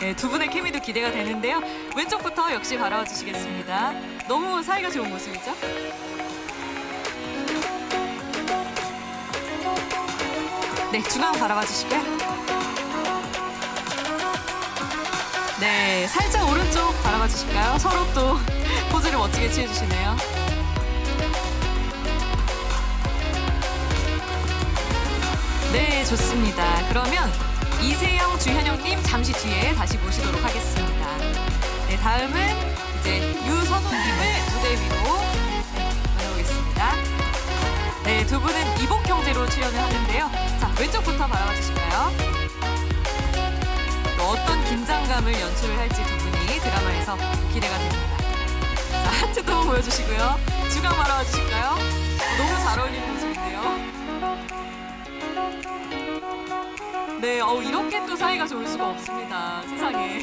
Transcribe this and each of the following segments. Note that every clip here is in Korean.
네, 두 분의 케미도 기대가 되는데요. 왼쪽부터 역시 바라봐 주시겠습니다. 너무 사이가 좋은 모습이죠? 네, 중앙 바라봐 주시고요. 네, 살짝 오른쪽 바라봐 주실까요? 서로 또 포즈를 멋지게 취해주시네요. 네, 좋습니다. 그러면 이세영, 주현영님 잠시 뒤에 다시 모시도록 하겠습니다. 네, 다음은 이제 유선호님을 무대 위로 모셔보겠습니다. 네, 두 분은 이복 형제로 출연을 하는데요. 자, 왼쪽부터 바라봐 주실까요? 또 어떤 긴장감을 연출을 할지 두 분이 드라마에서 기대가 됩니다. 자, 하트도 보여주시고요. 중앙 바라봐 주실까요? 너무 네, 어, 이렇게 또 사이가 좋을 수가 없습니다. 세상에.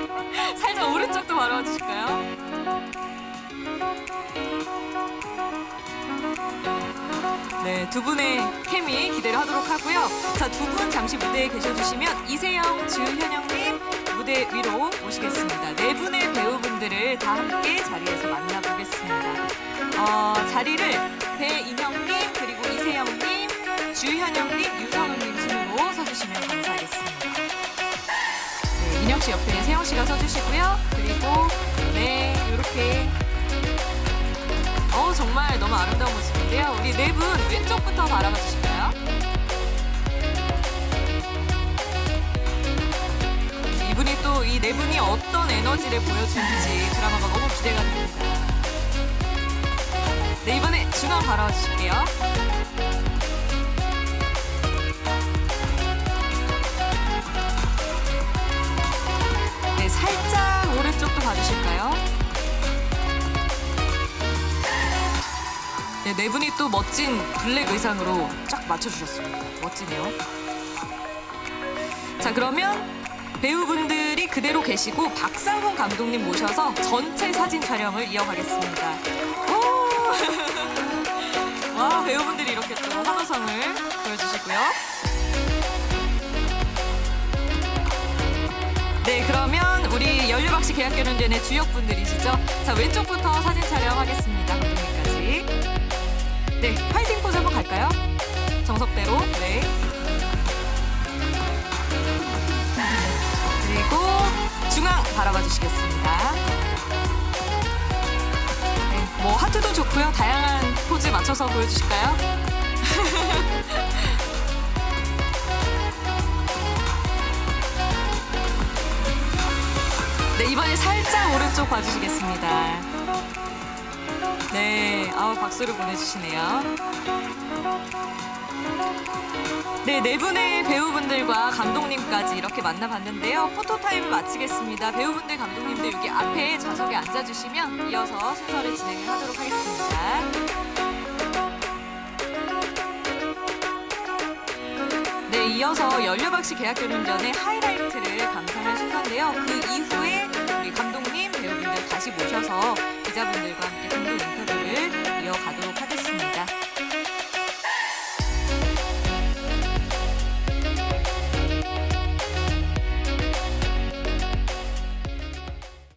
살짝 오른쪽도 바라봐 주실까요? 네, 두 분의 케미 기대를 하도록 하고요. 자, 두 분 잠시 무대에 계셔주시면 이세영, 주현영님 무대 위로 모시겠습니다. 네 분의 배우분들을 다 함께 자리에서 만나보겠습니다. 어, 자리를 배인영님, 그리고 이세영님, 주현영님, 유 네, 인영 씨 옆에 세영 씨가 서주시고요. 그리고 네, 이렇게 어 정말 너무 아름다운 모습인데요. 우리 네 분 왼쪽부터 바라봐 주실까요? 이분이 또 이 네 분이 어떤 에너지를 보여줄지 드라마가 너무 기대가 됩니다. 네 이번에 중앙 바라봐 주실게요. 네, 네 분이 또 멋진 블랙 의상으로 쫙 맞춰주셨습니다. 멋지네요. 자, 그러면 배우분들이 그대로 계시고 박상훈 감독님 모셔서 전체 사진 촬영을 이어가겠습니다. 오! 와, 배우분들이 이렇게 또 환호성을 보여주시고요. 네, 그러면 우리 연료박씨 계약결혼전의 주역분들이시죠? 자, 왼쪽부터 사진 촬영하겠습니다. 감독님까지. 네, 파이팅 포즈 한번 갈까요? 정석대로. 네. 그리고 중앙 바라봐 주시겠습니다. 네, 뭐 하트도 좋고요. 다양한 포즈 맞춰서 보여주실까요? 네, 이번에 살짝 오른쪽 봐주시겠습니다. 네, 박수를 보내주시네요. 네, 네 분의 배우분들과 감독님까지 이렇게 만나봤는데요. 포토타임을 마치겠습니다. 배우분들, 감독님들 여기 앞에 좌석에 앉아주시면 이어서 순서를 진행을 하도록 하겠습니다. 네, 이어서 연료박씨 계약결혼 전의 하이라이트를 감상할 순서인데요. 그 이후에 우리 감독님, 배우분들 다시 모셔서 기자분들과